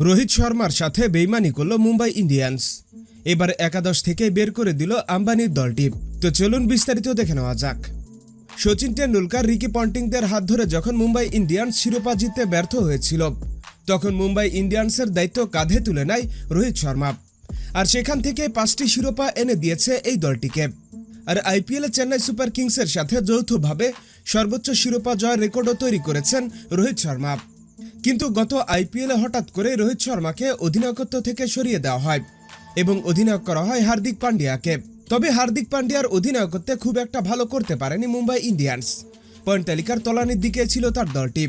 রোহিত শর্মার সাথে বেইমানি করল মুম্বাই ইন্ডিয়ান্স। এবার একাদশ থেকে বের করে দিল আম্বানির দলটি। তো চলুন বিস্তারিত দেখে নেওয়া যাক। সচিন টেন্ডুলকার রিকি পন্টিংদের হাত ধরে যখন মুম্বাই ইন্ডিয়ান্স শিরোপা জিততে ব্যর্থ হয়েছিল, তখন মুম্বাই ইন্ডিয়ান্সের দায়িত্ব কাঁধে তুলে নেয় রোহিত শর্মা। আর সেখান থেকে পাঁচটি শিরোপা এনে দিয়েছে এই দলটিকে। আর আইপিএলে চেন্নাই সুপার কিংসের সাথে যৌথভাবে সর্বোচ্চ শিরোপা জয়ের রেকর্ডও তৈরি করেছেন রোহিত শর্মা। কিন্তু গত আইপিএলে হঠাৎ করে রোহিত শর্মাকে অধিনায়কত্ব থেকে সরিয়ে দেওয়া হয় এবং অধিনায়ক করা হয় হার্দিক পান্ডিয়াকে। তবে হার্দিক পান্ডিয়ার অধিনায়কত্বে খুব একটা ভালো করতে পারেনি মুম্বাই ইন্ডিয়ান্স। পয়েন্ট তালিকার তলানির দিকে ছিল তার দলটি।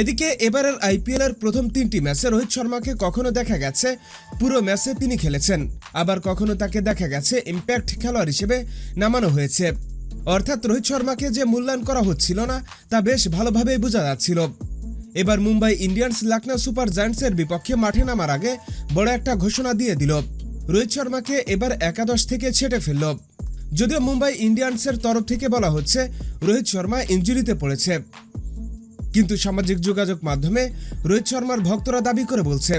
এদিকে এবারের আইপিএল এর প্রথম তিনটি ম্যাচে রোহিত শর্মাকে কখনো দেখা গেছে, পুরো ম্যাচে তিনি খেলেছেন। আবার কখনো তাকে দেখা গেছে ইম্প্যাক্ট খেলোয়াড় হিসেবে নামানো হয়েছে। অর্থাৎ রোহিত শর্মাকে যে মূল্যায়ন করা হচ্ছিল না, তা বেশ ভালোভাবেই বোঝা যাচ্ছিল। এবার মুম্বাই ইন্ডিয়ান্স লখনৌ সুপার জায়ান্টসের বিপক্ষে মাঠে নামার আগে বড় একটা ঘোষণা দিয়ে দিল। রোহিত শর্মাকে এবার একাদশ থেকে ছেটে ফেলল। যদিও মুম্বাই ইন্ডিয়ান্সের তরফ থেকে বলা হচ্ছে, রোহিত শর্মা ইঞ্জুরিতে পড়েছে। কিন্তু সামাজিক যোগাযোগ মাধ্যমে রোহিত শর্মার ভক্তরা দাবি করে বলছে,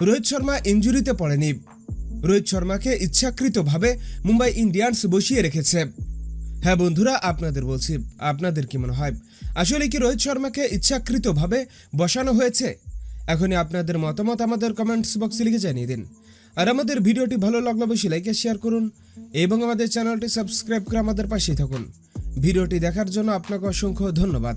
রোহিত শর্মা ইঞ্জুরিতে পড়েনি। রোহিত শর্মাকে ইচ্ছাকৃতভাবে মুম্বাই ইন্ডিয়ান্স বসিয়ে রেখেছে। হ্যাঁ বন্ধুরা, আপনাদের বলছি, আপনাদের কি মনে হয়? আসলে কি রোহিত শর্মাকে ইচ্ছাকৃতভাবে বসানো হয়েছে? এখনই আপনাদের মতামত আমাদের কমেন্টস বক্সে লিখে জানিয়ে দিন। আর আমাদের ভিডিওটি ভালো লাগলে বেশি লাইকে শেয়ার করুন এবং আমাদের চ্যানেলটি সাবস্ক্রাইব করে আমাদের পাশেই থাকুন। ভিডিওটি দেখার জন্য আপনাকে অসংখ্য ধন্যবাদ।